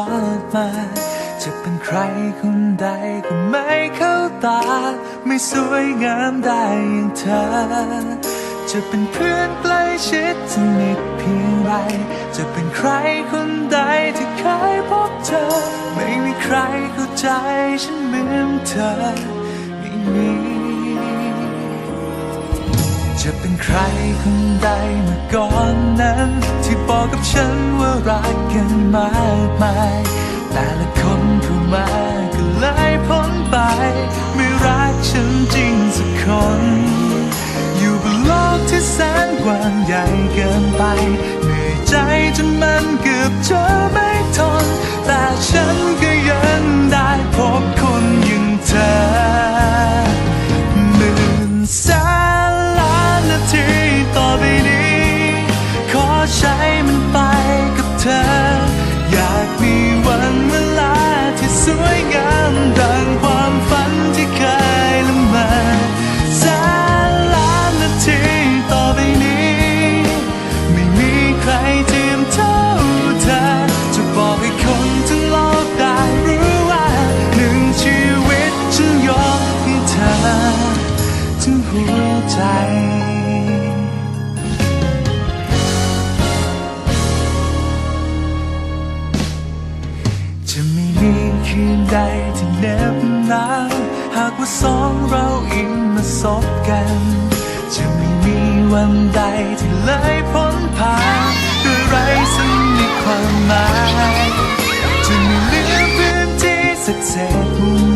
อดมา จะเป็นใครคนใดก็ไม่เข้าตา ไม่สวยงามได้อย่างเธอ จะเป็นเพื่อนใกล้ชิดสนิทเพียงไร จะเป็นใครคนใดที่เคยพบเธอ ไม่มีใครเข้าใจฉันเหมือนเธอ จะเป็นใครคนใดเมื่อก่อนนั้น ที่บอกกับฉันว่ารักกันมากมาย แต่ละคนผู้มาก็เลยพ้นไป ไม่รักฉันจริงสักคน อยู่บนโลกที่แสนกว้างใหญ่เกินไปเหนื่อยใจจนมันเกือบจะไม่ทน แต่ฉันก็ยังได้พบคนอย่างเธอหมือนแสน บกัน จะไม่มีวันใดที่เลยพ้นผ่านด้วยไร้ซึ่งมีความหมาย จะไม่เลือพื้นที่สักเศษมุ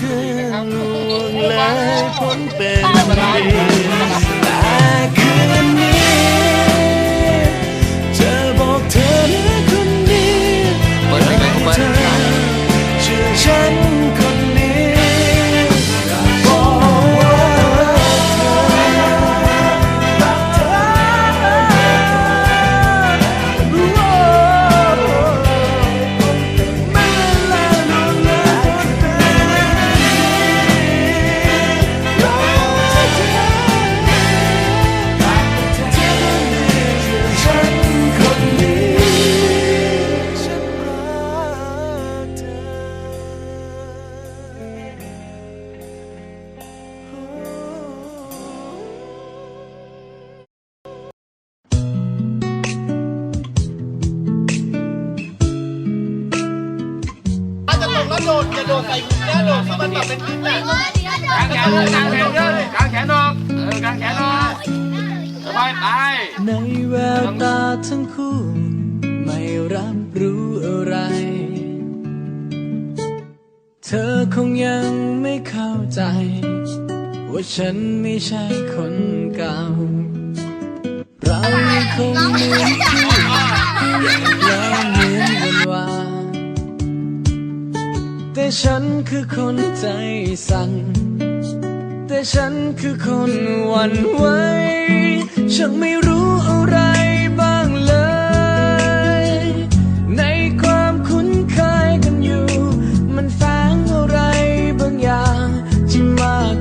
คืนลวงและพ้นเป็นปี ว่าฉันไม่ใช่คนเก่า เราไม่คงเหมือนเดิมแล้เหมือนวันวาแต่ฉันคือคนใจสั่น แต่ฉันคือคนหวั่นไหวฉันไม่รู้อะไร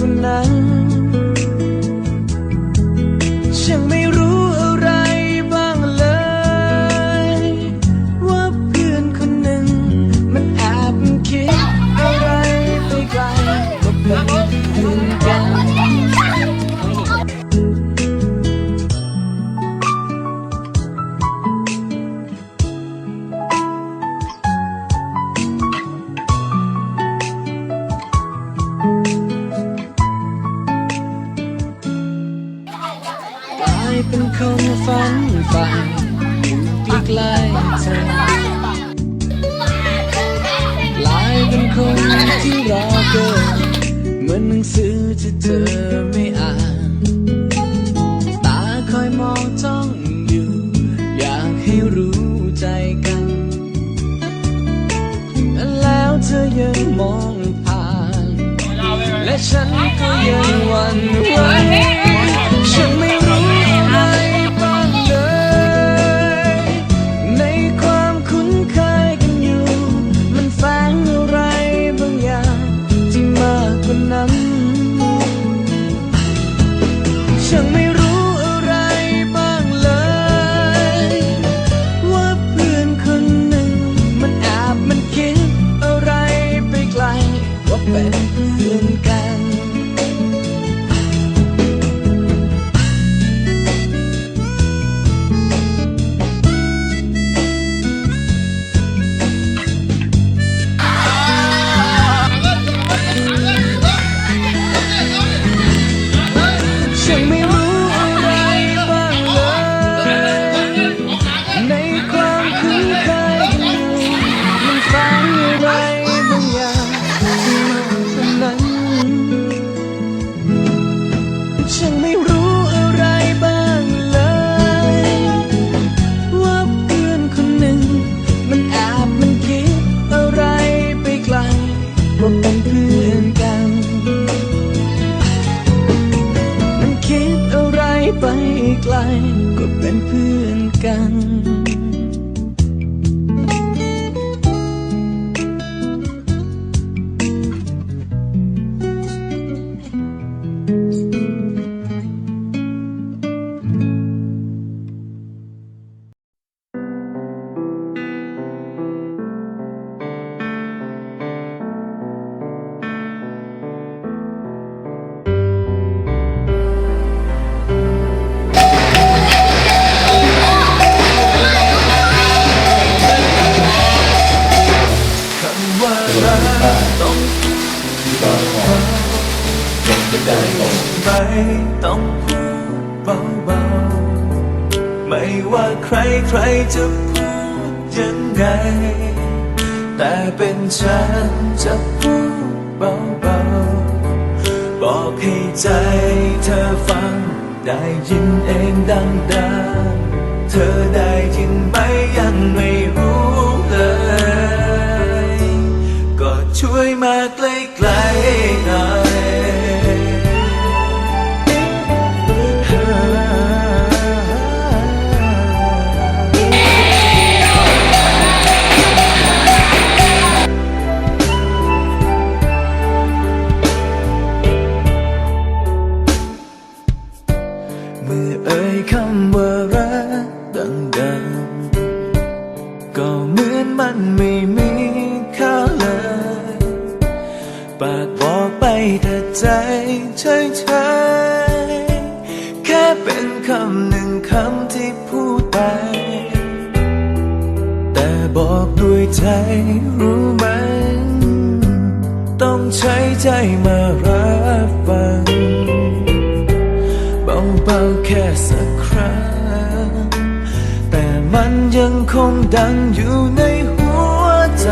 Tonight. ไง แต่เป็นฉันจะพูดเบาๆ บอกให้ใจเธอฟัง ได้ยินเองดังๆ เธอได้ยินไหมยังไม่รู้เลย ก็ช่วยมาเกล ก็เหมือนมันไม่มีค่าเลย ปากบอกไปแต่ใจเฉยเยแค่เป็นคำหนึ่งคำที่พูดไป แต่บอกด้วยใจรู้ไหม ต้องใช้ใจมารับฟังเบาๆแค่สัก ยังคงดังอยู่ในหัวใจ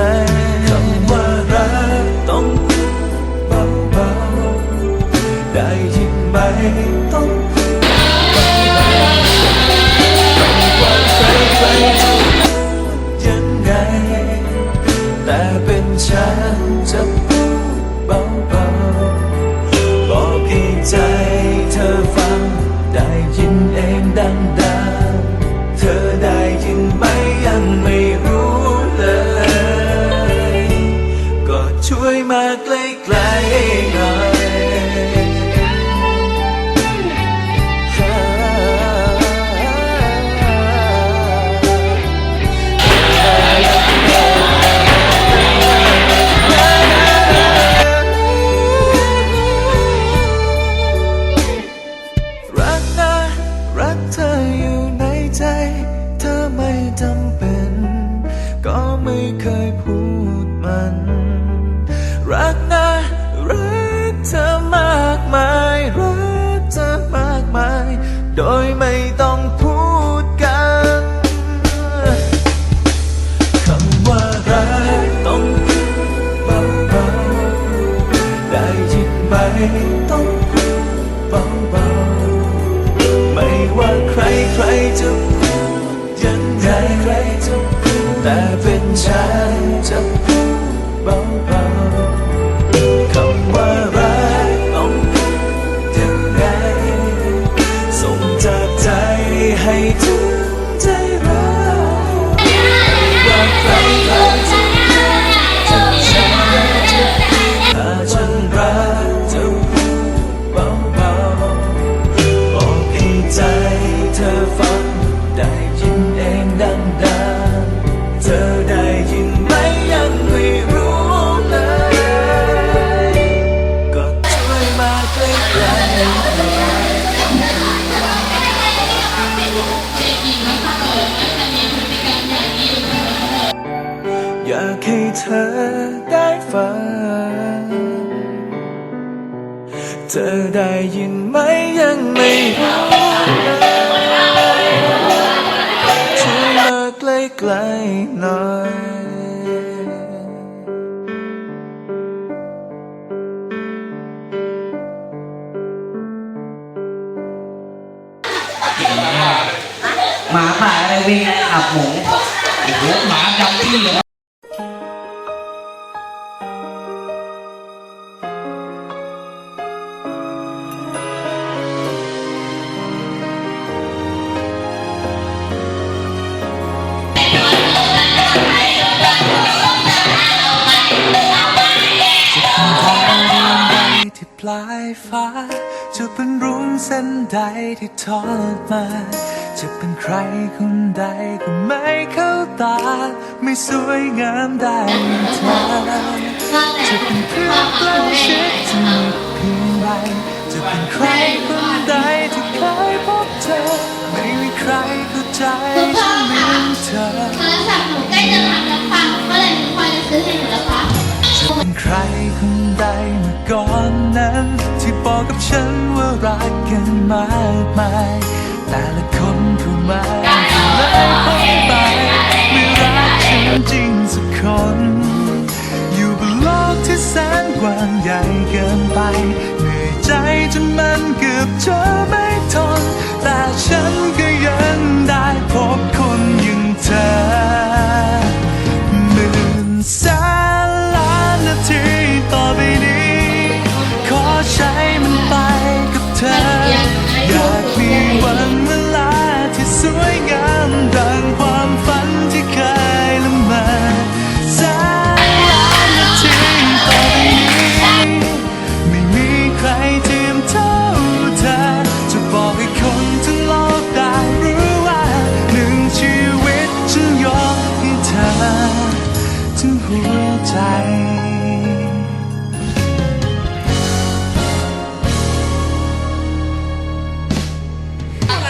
tomb today. ยังไม่รู้ช่วยมาใกล้ๆหน่อย ฟ้า จะเป็นรุ้งเส้นใดที่ทอดมา จะเป็นใครคนใดก็ไม่เข้าตา ไม่สวยงามได้อย่างเธอจะเป็นเพื่อนใกล้ชิดจะมีเพียงไรจะเป็นใครคนใดที่เคยพบเธอ ไม่มีใครเข้าใจฉันเหมือนเธอโทรศัพท์หนูใกล้จะพังแล้วค่ะเมื่อไหร่หนูควรจะซื้อให้หนูแล้วคะจะเป็นใครคนใดเมื่อก่อนนั้น บอกกับฉันว่ารักกันมากมาย แต่ละคนเข้ามาเลยคนไปไม่รักฉันจริงสักคน อยู่บนโลกที่แสนกว้างใหญ่เกินไป เหนื่อยใจจนมันเกือบจะ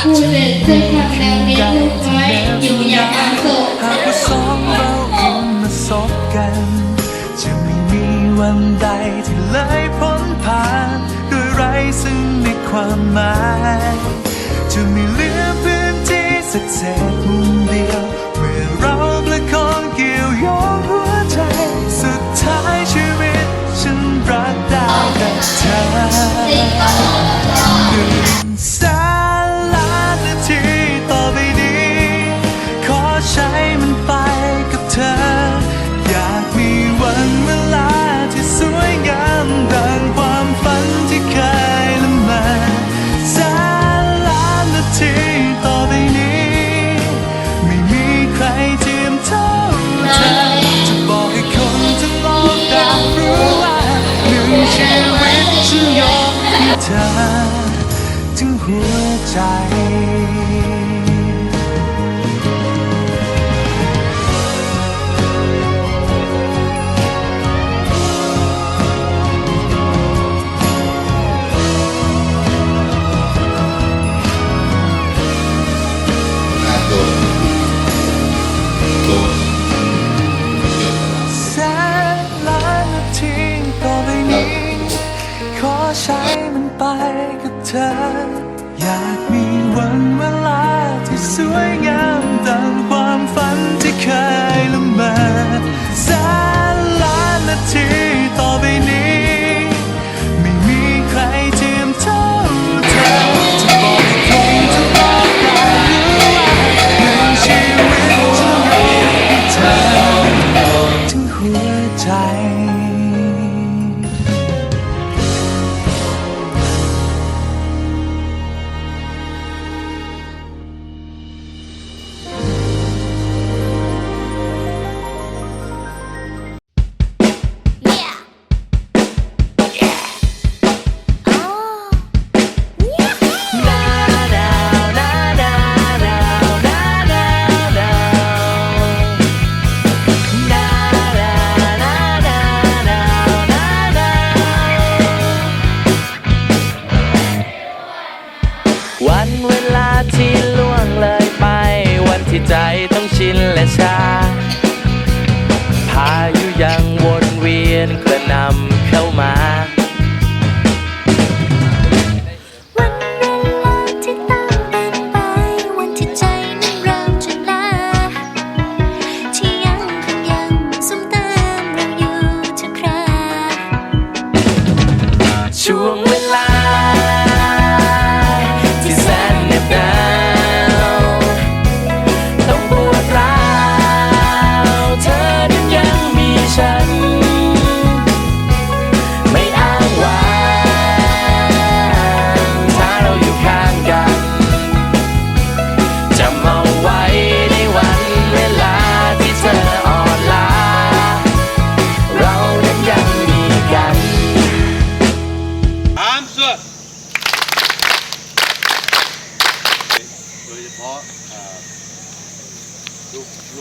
ผู้เล่นเสื้อผ้าแนวนี้ลูกน้อยอยู่อย่างอันโศกหากว่าสองเราเองมาสบกัน จะไม่มีวันใดที่เลยพ้นผ่านโดยไร้ซึ่งในความหมาย จะไม่เหลือพื้นที่สักเศษมุม เธอ อยากมีวันเวลาที่สวยงามดังความฝันที่เคยละเมอแสนล้านนาที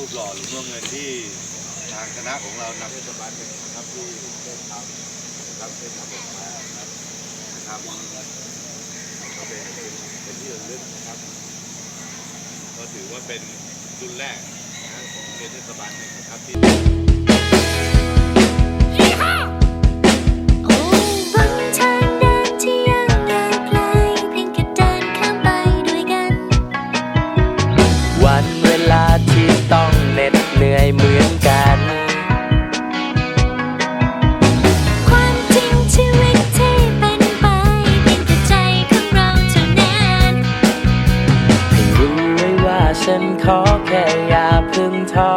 ปหล่อหรือเมืองเงินที่ทางคณะของเรานำเทศบาลเป็นครับที่ได้ทำรับเป็นระบบมานะครับก็เป็นเป็นที่เระลึกนะครับ ก็ถือว่าเป็นรุ่แรกของเทศบาลนนะครับที่ แค่อย่าพึ่งท้อ